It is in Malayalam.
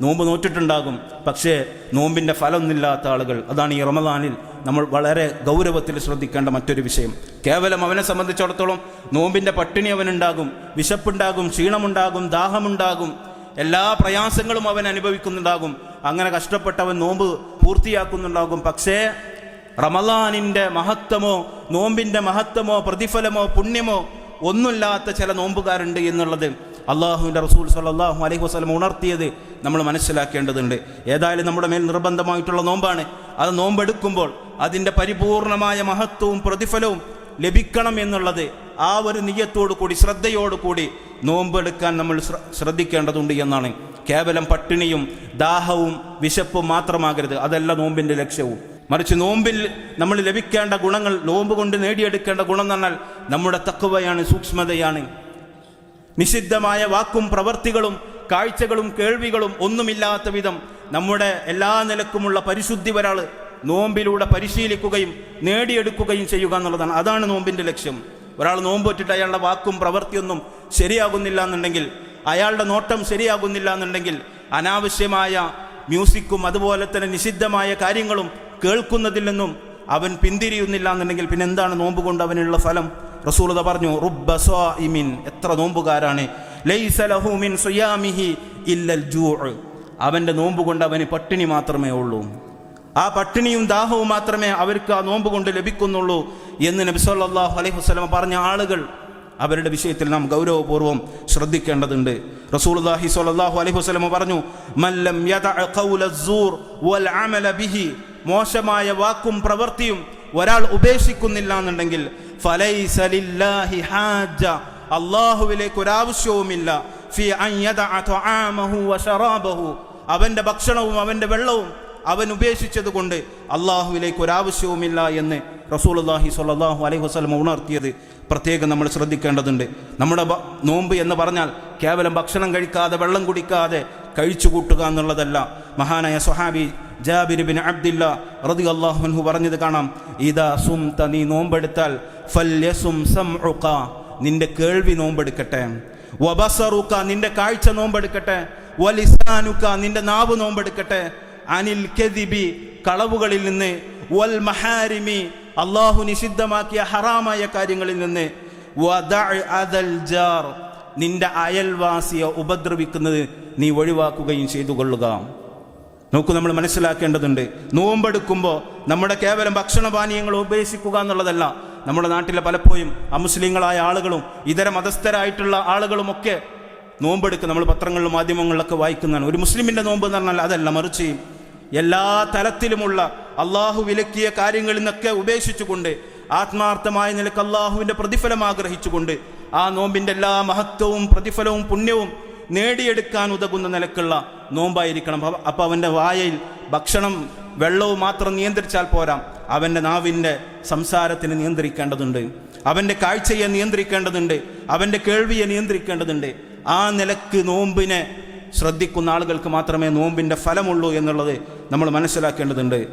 നോമ്പ് നോറ്റിട്ടുണ്ടാകും. പക്ഷേ നോമ്പിന്റെ ഫലമൊന്നുമില്ലാത്ത ആളുകൾ അതാണ് ഈ റമദാനിൽ നമ്മൾ വളരെ ഗൗരവത്തിൽ ശ്രദ്ധിക്കേണ്ട മറ്റൊരു വിഷയം. കേവലം അവനെ സംബന്ധിച്ചിടത്തോളം നോമ്പിന്റെ പട്ടിണി അവനുണ്ടാകും വിശപ്പുണ്ടാകും ക്ഷീണമുണ്ടാകും ദാഹമുണ്ടാകും എല്ലാ പ്രയാസങ്ങളും അവൻ അനുഭവിക്കുന്നുണ്ടാകും. അങ്ങനെ കഷ്ടപ്പെട്ടവൻ നോമ്പ് പൂർത്തിയാക്കുന്നുണ്ടാകും. പക്ഷേ റമദാനിന്റെ മഹത്വമോ നോമ്പിന്റെ മഹത്വമോ പ്രതിഫലമോ പുണ്യമോ ഒന്നുമില്ലാത്ത ചില നോമ്പുകാരുണ്ട് എന്നുള്ളത് അള്ളാഹുവിന്റെ റസൂൽ സല്ലാഹു അലൈഹി വസ്ലം ഉണർത്തിയത് നമ്മൾ മനസ്സിലാക്കേണ്ടതുണ്ട്. ഏതായാലും നമ്മുടെ മേൽ നിർബന്ധമായിട്ടുള്ള നോമ്പാണ്. അത് നോമ്പെടുക്കുമ്പോൾ അതിന്റെ പരിപൂർണമായ മഹത്വവും പ്രതിഫലവും ലഭിക്കണം എന്നുള്ളത് ആ ഒരു നിയത്തോടു കൂടി ശ്രദ്ധയോടു കൂടി നോമ്പെടുക്കാൻ നമ്മൾ ശ്രദ്ധിക്കേണ്ടതുണ്ട് എന്നാണ്. കേവലം പട്ടിണിയും ദാഹവും വിശപ്പും മാത്രമാകരുത്. അതല്ല നോമ്പിന്റെ ലക്ഷ്യവും. മറിച്ച് നോമ്പിൽ നമ്മൾ ലഭിക്കേണ്ട ഗുണങ്ങൾ നോമ്പ് കൊണ്ട് നേടിയെടുക്കേണ്ട ഗുണം എന്നാൽ നമ്മുടെ തക്കവയാണ് സൂക്ഷ്മതയാണ്. നിഷിദ്ധമായ വാക്കും പ്രവർത്തികളും കാഴ്ചകളും കേൾവികളും ഒന്നുമില്ലാത്ത വിധം നമ്മുടെ എല്ലാ നിലക്കുമുള്ള പരിശുദ്ധി ഒരാൾ നോമ്പിലൂടെ പരിശീലിക്കുകയും നേടിയെടുക്കുകയും ചെയ്യുക എന്നുള്ളതാണ്. അതാണ് നോമ്പിന്റെ ലക്ഷ്യം. ഒരാൾ നോമ്പൊറ്റിട്ട് അയാളുടെ വാക്കും പ്രവൃത്തിയൊന്നും ശരിയാകുന്നില്ല എന്നുണ്ടെങ്കിൽ അയാളുടെ നോട്ടം ശരിയാകുന്നില്ല എന്നുണ്ടെങ്കിൽ അനാവശ്യമായ മ്യൂസിക്കും അതുപോലെ തന്നെ നിഷിദ്ധമായ കാര്യങ്ങളും കേൾക്കുന്നതിൽ നിന്നും അവൻ പിന്തിരിയുന്നില്ല എന്നുണ്ടെങ്കിൽ പിന്നെ എന്താണ് നോമ്പ് കൊണ്ട് അവനുള്ള ഫലം? റസൂലത പറഞ്ഞു റുബ സ്വാഇമിൻ എത്ര നോമ്പുകാരാണ്. ലൈസലഹുമിൻ ഇല്ലൽ അവന്റെ നോമ്പ് കൊണ്ട് അവന് പട്ടിണി മാത്രമേ ഉള്ളൂ. ആ പട്ടിണിയും ദാഹവും മാത്രമേ അവർക്ക് ആ നോമ്പ് കൊണ്ട് ലഭിക്കുന്നുള്ളൂ എന്ന് നബി സല്ലാഹു അലൈഹി വസ്ലമ പറഞ്ഞ ആളുകൾ അവരുടെ വിഷയത്തിൽ നാം ഗൗരവപൂർവം ശ്രദ്ധിക്കേണ്ടതുണ്ട്. റസൂൽഹി സല്ലാഹു അലൈഹി വസ്ലമ പറഞ്ഞു മല്ലം മോശമായ വാക്കും പ്രവൃത്തിയും ഒരാൾ ഉപേക്ഷിക്കുന്നില്ല എന്നുണ്ടെങ്കിൽ അള്ളാഹുവിലേക്ക് ഒരാവശ്യവുമില്ല. അവന്റെ ഭക്ഷണവും അവന്റെ വെള്ളവും അവൻ ഉപേക്ഷിച്ചത് കൊണ്ട് അള്ളാഹുവിലേക്ക് ഒരാവശ്യവുമില്ല എന്ന് റസൂലുള്ളാഹി സ്വല്ലല്ലാഹു അലൈഹി വസല്ലം ഉണർത്തിയത് പ്രത്യേകം നമ്മൾ ശ്രദ്ധിക്കേണ്ടതുണ്ട്. നമ്മുടെ നോമ്പ് എന്ന് പറഞ്ഞാൽ കേവലം ഭക്ഷണം കഴിക്കാതെ വെള്ളം കുടിക്കാതെ കഴിച്ചു കൂട്ടുക എന്നുള്ളതല്ല. മഹാനായ സ്വഹാബി ജാബിർ ബിൻ അബ്ദില്ല റതി അള്ളാഹുൻഹു പറഞ്ഞത് കാണാം. ഇതാ സുംത നീ നോമ്പെടുത്താൽ ഫല്യസും സംഉക. നിന്റെ കേൾവി നോമ്പെടുക്കട്ടെ. വബസറുക നിന്റെ കാഴ്ച നോമ്പെടുക്കട്ടെ. വലിസാനുക്ക നിന്റെ നാവ് നോമ്പെടുക്കട്ടെ. അനിൽ കെദിബി കളവുകളിൽ നിന്ന്. വൽ മഹാരിമി അള്ളാഹു നിഷിദ്ധമാക്കിയ ഹറാമായ കാര്യങ്ങളിൽ നിന്ന്. നിന്റെ അയൽവാസിയെ ഉപദ്രവിക്കുന്നത് നീ ഒഴിവാക്കുകയും ചെയ്തു കൊള്ളുക നോക്കൂ നമ്മൾ മനസ്സിലാക്കേണ്ടതുണ്ട്. നോമ്പെടുക്കുമ്പോൾ നമ്മുടെ കേവലം ഭക്ഷണപാനീയങ്ങൾ ഉപേക്ഷിക്കുക എന്നുള്ളതല്ല. നമ്മുടെ നാട്ടിലെ പലപ്പോഴും അമുസ്ലിങ്ങളായ ആളുകളും ഇതര മതസ്ഥരായിട്ടുള്ള ആളുകളുമൊക്കെ നോമ്പെടുക്കുക നമ്മൾ പത്രങ്ങളിലും മാധ്യമങ്ങളിലൊക്കെ വായിക്കുന്നതാണ്. ഒരു മുസ്ലിമിന്റെ നോമ്പ് എന്ന് പറഞ്ഞാൽ അതല്ല മറിച്ച് എല്ലാ തലത്തിലുമുള്ള അള്ളാഹു വിലക്കിയ കാര്യങ്ങളിൽ നിന്നൊക്കെ ഉപേക്ഷിച്ചുകൊണ്ട് ആത്മാർത്ഥമായ നിലയ്ക്ക് അള്ളാഹുവിന്റെ പ്രതിഫലം ആഗ്രഹിച്ചുകൊണ്ട് ആ നോമ്പിന്റെ എല്ലാ മഹത്വവും പ്രതിഫലവും പുണ്യവും നേടിയെടുക്കാൻ ഉതകുന്ന നിലക്കുള്ള നോമ്പായിരിക്കണം. അപ്പം അപ്പോൾ അവന്റെ വായയിൽ ഭക്ഷണം വെള്ളവും മാത്രം നിയന്ത്രിച്ചാൽ പോരാ. അവന്റെ നാവിന്റെ സംസാരത്തിന് നിയന്ത്രിക്കേണ്ടതുണ്ട്. അവന്റെ കാഴ്ചയെ നിയന്ത്രിക്കേണ്ടതുണ്ട്. അവന്റെ കേൾവിയെ നിയന്ത്രിക്കേണ്ടതുണ്ട്. ആ നിലയ്ക്ക് നോമ്പിനെ ശ്രദ്ധിക്കുന്ന ആളുകൾക്ക് മാത്രമേ നോമ്പിന്റെ ഫലമുള്ളൂ എന്നുള്ളത് നമ്മൾ മനസ്സിലാക്കേണ്ടതുണ്ട്.